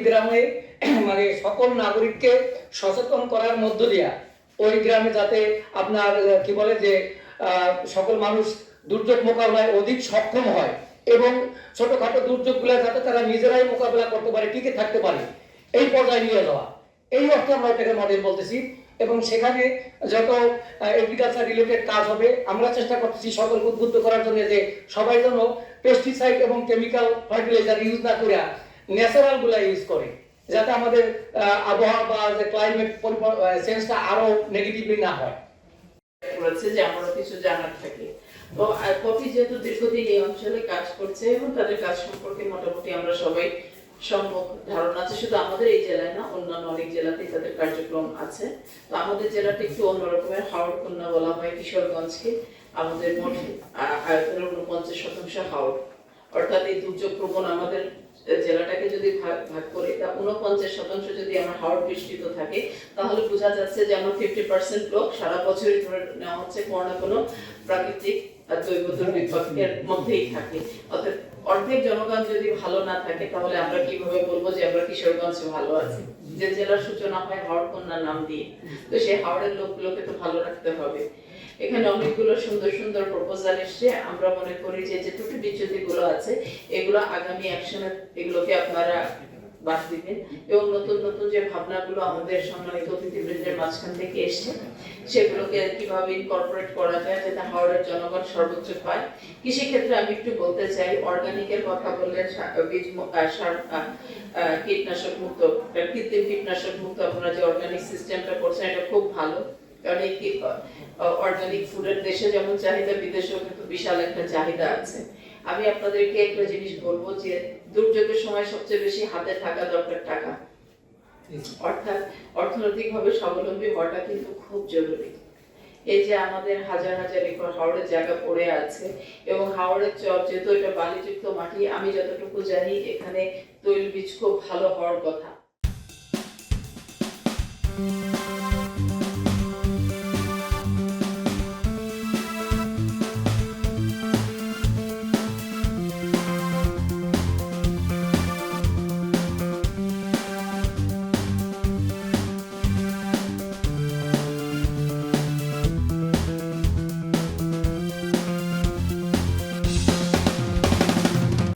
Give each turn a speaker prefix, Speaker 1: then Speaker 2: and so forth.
Speaker 1: গ্রামে মানে সকল নাগরিককে সচেতন করার মধ্য দিয়া ওই গ্রামে যাতে আপনার কি বলে যে সকল মানুষ দুর্যোগ মোকাবেলায় অধিক সক্ষম হয় এবং ছোটখাটো দুর্যোগগুলো যাতে তারা নিজেরাই মোকাবেলা করতে পারে, টিকে থাকতে পারে, এই পর্যায়ে নিয়ে যাওয়া। এই অর্থে আমরা এটাকে মডেল বলতেছি এবং সেখানে যত এগ্রিকালচার রিলেটেড কাজ হবে, আমরা চেষ্টা করতেছি সকলকে উদ্বুদ্ধ করার জন্য যে সবাই যেন পেস্টিসাইড এবং কেমিক্যাল ফার্টিলাইজার ইউজ না করে ন্যাচারালগুলা ইউজ করে, যাতে আমাদের আবহাওয়া বা যে ক্লাইমেট চেঞ্জটা আরও নেগেটিভলি না হয়।
Speaker 2: করেছে যে আমারও কিছু জানার থাকে। তো কফি যেহেতু দীর্ঘদিন এই অঞ্চলে কাজ করছে এবং তাদের কাজ সম্পর্কে মোটামুটি আমরা সবাই সম্মুখ ধারণা আছে। শুধু আমাদের এই জেলায় না, অন্যান্য অনেক জেলাতেই তাদের কার্যক্রম আছে। তো আমাদের জেলাটা একটু অন্যরকমের, হাওড় কন্যা বলা হয় কিশোরগঞ্জকে আমাদের মোট আয়তনের উনপঞ্চাশ শতাংশ হাওড়। অর্থাৎ এই দুর্যোগ প্রবণ আমাদের জেলাটাকে যদি ভাগ করি, তা উনপঞ্চাশ শতাংশ যদি আমার হাওড় বৃষ্টিত থাকে, তাহলে বোঝা যাচ্ছে যে আমার ফিফটি পার্সেন্ট লোক সারা বছরই ধরে নেওয়া হচ্ছে কোনো না কোনো প্রাকৃতিক জৈব দুর্বিপাকের মধ্যেই থাকে। অর্থাৎ অর্ধেক জনগণ যদি ভালো না থাকে, তাহলে আমরা কীভাবে বলব যে আমরা কিশোরগঞ্জ ভালো আছি? যে জেলার সূচনা হয় হাওড় কন্যা নাম দিয়ে। তো সেই হাওড়ের লোকগুলোকে তো ভালো রাখতে হবে। এখানে অনেকগুলো সুন্দর সুন্দর প্রপোজাল এসছে। আমরা মনে করি যে যে ত্রুটি বিচ্যুতি গুলো আছে, এগুলো আগামী অ্যাকশনে এগুলোকে আপনারা বাদ দিবেন। এবং নতুন নতুন যে ভাবনাগুলো আমাদের সম্মানিত অতিথিবৃন্দের মাঝখান থেকে এসছে, সেগুলোকে কীভাবে ইনকর্পোরেট করা যায় যাতে হাওড়ের জনগণ সর্বোচ্চ পায়। কৃষি ক্ষেত্রে আমি একটু বলতে চাই অর্গানিকের কথা বললেন বীজ সার কীটনাশক মুক্ত কৃত্রিম কীটনাশক মুক্ত আপনারা যে অর্গানিক সিস্টেমটা করছেন, এটা খুব ভালো। কারণ এই অর্গানিক ফুডের দেশে যেমন চাহিদা, বিদেশেও কিন্তু বিশাল একটা চাহিদা আছে। আমি আপনাদেরকে একটা জিনিস বলব যে দুর্যোগের সময় সবচেয়ে বেশি হাতে থাকা দরকার টাকা। অর্থাৎ অর্থনৈতিকভাবে স্বাবলম্বী হওয়াটা কিন্তু খুব জরুরি। এই যে আমাদের হাজার হাজার একর হাওড়ের জায়গা পড়ে আছে এবং হাওড়ের চর যেহেতু এটা বালিযুক্ত মাটি, আমি যতটুকু জানি এখানে তৈল বীজ খুব ভালো হওয়ার কথা।